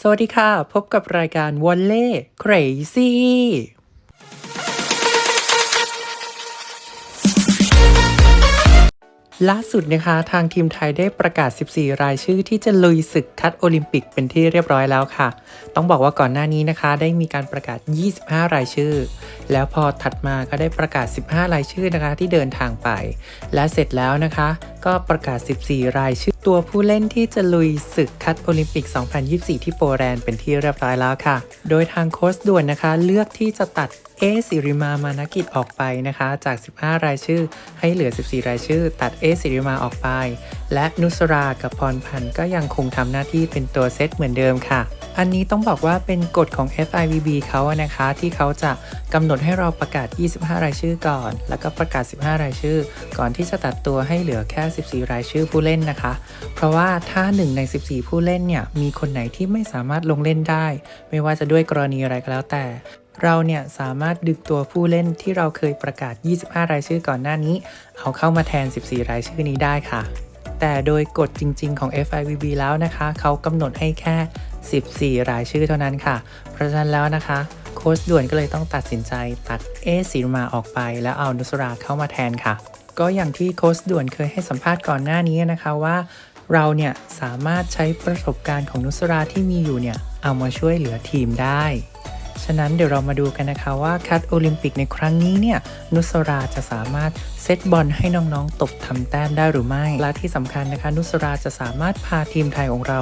สวัสดีค่ะ พบกับรายการวอลเล่ Crazy ล่าสุดนะคะ ทางทีมไทยได้ประกาศ 14 รายชื่อที่จะลุยศึกคัดโอลิมปิกเป็นที่เรียบร้อยแล้วค่ะ ต้องบอกว่าก่อนหน้านี้นะคะ ได้มีการประกาศ 25 รายชื่อ แล้วพอถัดมาก็ได้ประกาศ 15 รายชื่อนะคะที่เดินทางไป และเสร็จแล้วนะคะ ก็ประกาศ 14 รายชื่อตัวผู้เล่นที่จะลุยศึกคัดโอลิมปิก 2024 ที่โปแลนด์เป็นที่เรียบร้อยแล้วค่ะ โดยทางโค้ชด่วนนะคะ เลือกที่จะตัดเอสิริมามานกิจออกไปนะคะ จาก 15 รายชื่อ ให้เหลือ 14 รายชื่อ ตัดเอสิริมาออกไป และนุสรากับพรพันธ์ก็ยังคงทำหน้าที่เป็นตัวเซตเหมือนเดิมค่ะ อันนี้ต้องบอกว่าเป็นกฎของ FIVB เขาอะนะคะ ที่เขาจะกำหนดให้เราประกาศ 25 รายชื่อก่อน แล้วก็ประกาศ 15 รายชื่อ ก่อนที่จะตัดตัวให้เหลือแค่ 14 รายชื่อผู้เล่นนะคะ เพราะว่าถ้า 1 ใน 14 ผู้เล่นเนี่ย มีคนไหนที่ไม่สามารถลงเล่นได้ ไม่ว่าจะด้วยกรณีอะไรก็แล้วแต่เราเนี่ยสามารถดึงตัวผู้เล่นที่เราเคยประกาศ 25 รายชื่อก่อนหน้านี้ เอาเข้ามาแทน 14 รายชื่อนี้ได้ค่ะ แต่โดยกฎจริง ๆ ของ FIVB แล้วนะคะ เขากำหนดให้แค่ 14 รายชื่อเท่านั้นค่ะ เพราะฉะนั้นแล้วนะคะ โค้ชด่วนก็เลยต้องตัดสินใจตัดเอศิรมาออกไป แล้วเอานุสราเข้ามาแทนค่ะ ก็อย่างที่โค้ชด่วนเคยให้สัมภาษณ์ก่อนหน้านี้นะคะว่า เราเนี่ยสามารถใช้ประสบการณ์ของนุสราที่มีอยู่เนี่ยเอามาช่วยเหลือทีมได้ ฉะนั้นเดี๋ยวเรามาดูกันนะคะว่าคัดโอลิมปิกในครั้งนี้เนี่ยนุสราจะสามารถเซตบอลให้น้องๆ ตบทำแต้มได้หรือไม่ และที่สำคัญนะคะ นุสราจะสามารถพาทีมไทยของเรา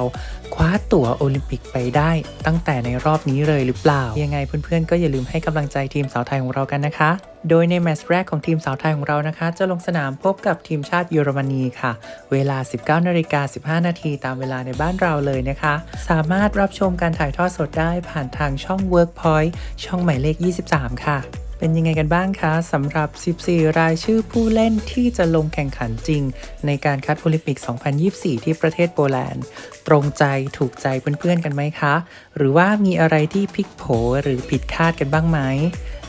คว้าตั๋วโอลิมปิกไปได้ ตั้งแต่ในรอบนี้เลยหรือเปล่า ยังไงเพื่อนๆก็อย่าลืมให้กำลังใจทีมสาวไทยของเรากันนะคะ โดยในแมตช์แรกของทีมสาวไทยของเรานะคะ จะลงสนามพบกับทีมชาติเยอรมนีค่ะ เวลา 19นาฬิกา15 นาทีตามเวลาในบ้านเราเลยนะคะ สามารถรับชมการถ่ายทอดสดได้ผ่านทางช่อง Workpoint ช่องหมายเลข 23 ค่ะเป็นยังไงกันบ้างคะสำหรับ 14 รายชื่อผู้เล่นที่จะลงแข่งขันจริง ในการคัดโอลิมปิก 2024 ที่ประเทศโปแลนด์ ตรงใจถูกใจเพื่อนๆกันไหมคะ หรือว่ามีอะไรที่พลิกโผหรือผิดคาดกันบ้างไหม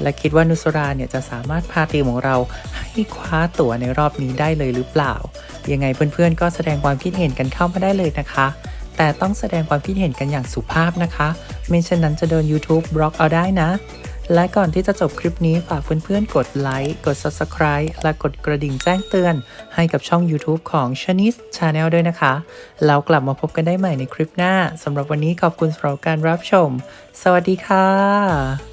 และคิดว่านุสราเนี่ยจะสามารถพาทีมของเราให้คว้าตั๋วในรอบนี้ได้เลยหรือเปล่า ยังไงเพื่อนๆ ก็แสดงความคิดเห็นกันเข้ามาได้เลยนะคะ แต่ต้องแสดงความคิดเห็นกันอย่างสุภาพนะคะไม่เช่นนั้นจะโดน YouTube บล็อกเอาได้นะ และก่อนที่จะจบคลิปนี้ฝากเพื่อนๆ กดไลค์กด Subscribe และกดกระดิ่งแจ้งเตือน ให้กับช่อง YouTube ของ Shanice Channel ด้วยนะคะแล้วกลับมาพบกันได้ใหม่ในคลิปหน้าสำหรับวันนี้ขอบคุณสำหรับการรับชม สวัสดีค่ะ